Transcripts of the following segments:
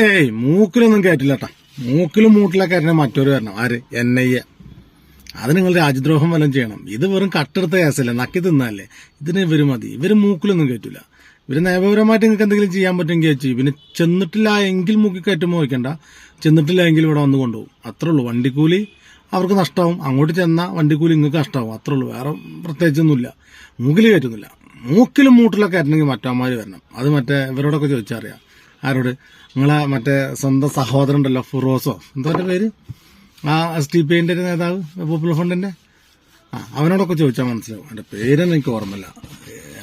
ഏയ് മൂക്കിലൊന്നും കയറ്റില്ല മൂക്കിലും മൂട്ടിലൊക്കെ കയറ്റണ മറ്റൊരു വരണം ആര്? N I A. അത് നിങ്ങൾ രാജ്യദ്രോഹം വല്ലതും ചെയ്യണം. ഇത് വെറും കട്ടെടുത്ത കേസല്ലേ? നക്കി തിന്നാലേ ഇതിന് ഇവർ മതി. ഇവർ മൂക്കിലൊന്നും കയറ്റില്ല ഇവർ നിയമപരമായിട്ട് നിങ്ങൾക്ക് എന്തെങ്കിലും ചെയ്യാൻ പറ്റുമെങ്കിൽ ചെയ്യും. പിന്നെ ചെന്നിട്ടില്ല എങ്കിൽ മൂക്കി കയറ്റുമ്പോൾ വയ്ക്കണ്ട. ചെന്നിട്ടില്ല എങ്കിൽ ഇവിടെ വന്ന് കൊണ്ടുപോകും. അത്രേ ഉള്ളൂ. വണ്ടിക്കൂലി അവർക്ക് നഷ്ടമാവും അങ്ങോട്ട് ചെന്നാൽ വണ്ടിക്കൂലി നിങ്ങൾക്ക് നഷ്ടമാവും അത്രേ ഉള്ളൂ. വേറെ പ്രത്യേകിച്ചൊന്നുമില്ല. മൂക്കിൽ കയറ്റുന്നില്ല. മൂക്കിലും മൂട്ടിലൊക്കെ കയറ്റണമെങ്കിൽ മറ്റന്മാർ വരണം. അത് മറ്റേ ഇവരോടൊക്കെ ചോദിച്ചാൽ അറിയാം. ആരോട്? നിങ്ങളെ മറ്റേ സ്വന്തം സഹോദരൻ ഉണ്ടല്ലോ ഫുറോസോ. എന്തോ പേര്? ആ എസ് ടി പി ഒരു നേതാവ് പോപ്പുലർ ഫണ്ടിന്റെ ആ അവനോടൊക്കെ ചോദിച്ചാൽ മനസ്സിലാവും. എന്റെ പേരൊന്നും എനിക്ക് ഓർമ്മയില്ല.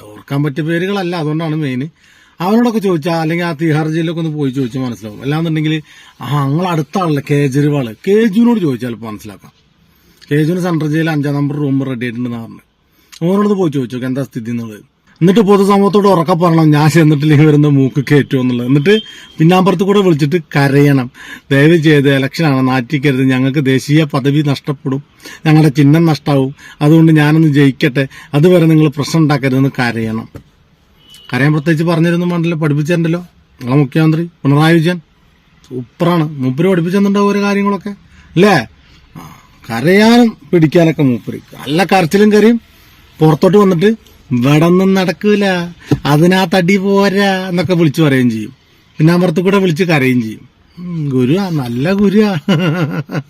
ഓർക്കാൻ പറ്റിയ പേരുകളല്ല അതുകൊണ്ടാണ് മെയിൻ അവനോടൊക്കെ ചോദിച്ചാൽ അല്ലെങ്കിൽ ആ തിഹാർ ജയിലൊക്കെ ഒന്ന് പോയി ചോദിച്ചാൽ മനസ്സിലാവും. അല്ലാന്നുണ്ടെങ്കിൽ ആ നിങ്ങൾ അടുത്ത ആളല്ലേ കേജ്രിവാൾ കേജുവിനോട് ചോദിച്ചാൽ ഇപ്പോൾ മനസ്സിലാക്കാം. കേജുവിന് സെൻട്രൽ ജയിലിൽ അഞ്ചാം നമ്പർ റൂം റെഡി ആയിട്ടുണ്ടെന്ന് പറഞ്ഞു ഓനോട് പോയി ചോദിച്ചു എന്താ സ്ഥിതി എന്നുള്ളത്. എന്നിട്ട് പൊതുസമൂഹത്തോട് ഉറക്ക പറയണം ഞാൻ ചെന്നിട്ടില്ലെങ്കിൽ വരുന്ന മൂക്ക് കയറ്റുമോ എന്നുള്ളത്? എന്നിട്ട് പിന്നാമ്പുറത്ത് കൂടെ വിളിച്ചിട്ട് കരയണം. ദയവ് ചെയ്ത് ഇലക്ഷനാണ് നാറ്റിക്കരുത്. ഞങ്ങൾക്ക് ദേശീയ പദവി നഷ്ടപ്പെടും. ഞങ്ങളുടെ ചിഹ്നം നഷ്ടാവും. അതുകൊണ്ട് ഞാനൊന്ന് ജയിക്കട്ടെ. അതുവരെ നിങ്ങൾ പ്രശ്നം ഉണ്ടാക്കരുതെന്ന് കരയണം. കരയാൻ പ്രത്യേകിച്ച് പറഞ്ഞിരുന്നു വേണ്ടല്ലോ പഠിപ്പിച്ചിട്ടുണ്ടല്ലോ. നിങ്ങളെ മുഖ്യമന്ത്രി പിണറായി വിജയൻ. സൂപ്പറാണ്. മൂപ്പര് പഠിപ്പിച്ചെന്നുണ്ടാവും ഓരോ കാര്യങ്ങളൊക്കെ. അല്ലേ? കരയാനും പിടിക്കാനൊക്കെ മൂപ്പര്. നല്ല കരച്ചിലും കരയും. പുറത്തോട്ട് വന്നിട്ട് ഇവിടൊന്നും നടക്കൂല. അതിനകത്ത് അടി പോരാ എന്നൊക്കെ വിളിച്ചു പറയുകയും ചെയ്യും. പിന്നെ അമർത്തു കൂടെ വിളിച്ച് കരയും ചെയ്യും. ഗുരുവാ നല്ല ഗുരുവാ.